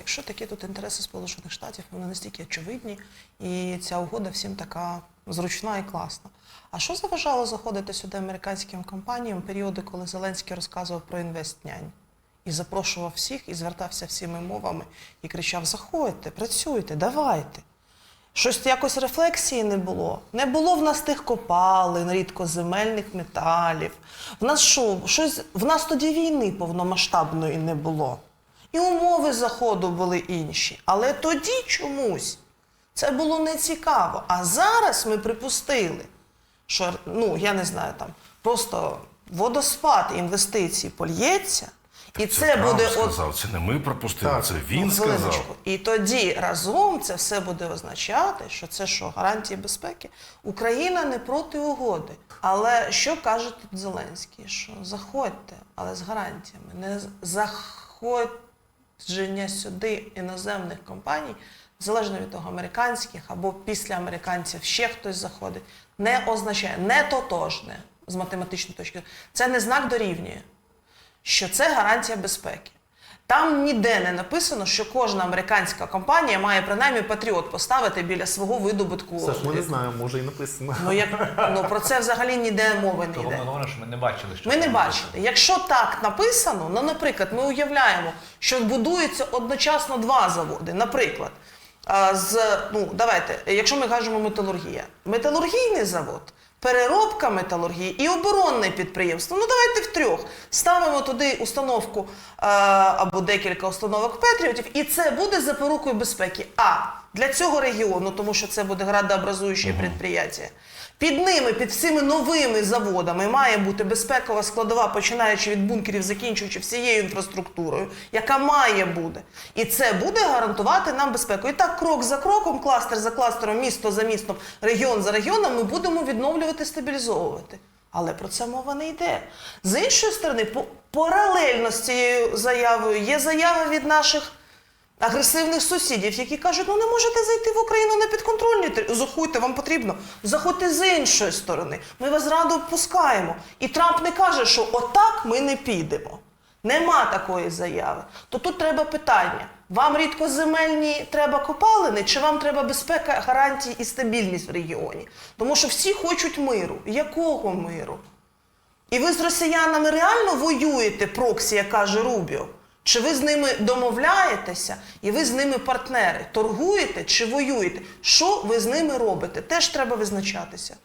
якщо такі тут інтереси Сполучених Штатів, вони настільки очевидні, і ця угода всім така зручна і класна. А що заважало заходити сюди американським компаніям в періоди, коли Зеленський розказував про інвестнянь? І запрошував всіх, і звертався всіми мовами, і кричав: Заходьте, працюйте, давайте. Щось якось рефлексії не було. Не було в нас тих копалин, рідкоземельних металів. В нас що, щось, в нас тоді війни повномасштабної не було. І умови заходу були інші. Але тоді чомусь це було нецікаво. А зараз ми припустили, що ну, я не знаю, там просто водоспад інвестицій польється, і це, Трамп буде от сказав, це не ми пропустили, Так. це він Ну, сказав. І тоді разом це все буде означати, що це що, гарантії безпеки. Україна не проти угоди. Але що каже тут Зеленський? Що заходьте, але з гарантіями. Не заходження сюди іноземних компаній, залежно від того, американських або після американців ще хтось заходить, не означає не тотожне з математичної точки. Це не знак дорівнює що це гарантія безпеки. Там ніде не написано, що кожна американська компанія має принаймні патріот поставити біля свого видобутку. Саш, ми не знаємо, може і написано. Ну, як, ну про це взагалі ніде мови не йде. говоримо, що ми не бачили, що Ми не бачили. Якщо так написано, ну, наприклад, ми уявляємо, що будується одночасно два заводи. Наприклад, з ну давайте, якщо ми кажемо металургія, металургійний завод. Переробка металургії і оборонне підприємство. Ну давайте втрьох ставимо туди установку е, або декілька установок Петріотів, і це буде запорукою безпеки. А для цього регіону, тому що це буде градообразуюче підприємство. Під ними, під всіми новими заводами, має бути безпекова складова, починаючи від бункерів, закінчуючи всією інфраструктурою, яка має бути. І це буде гарантувати нам безпеку. І так, крок за кроком, кластер за кластером, місто за містом, регіон за регіоном, ми будемо відновлювати, стабілізовувати. Але про це мова не йде. З іншої сторони, паралельно з цією заявою є заява від наших агресивних сусідів, які кажуть, ну не можете зайти в Україну на підконтрольні Заходьте, вам потрібно. Заходьте з іншої сторони. Ми вас радо пускаємо. І Трамп не каже, що отак ми не підемо. Нема такої заяви. То тут треба питання: вам рідкоземельні треба копалини, чи вам треба безпека, гарантії і стабільність в регіоні? Тому що всі хочуть миру. Якого миру? І ви з росіянами реально воюєте проксі, як каже Рубіо? Чи ви з ними домовляєтеся і ви з ними партнери? Торгуєте чи воюєте? Що ви з ними робите? Теж треба визначатися.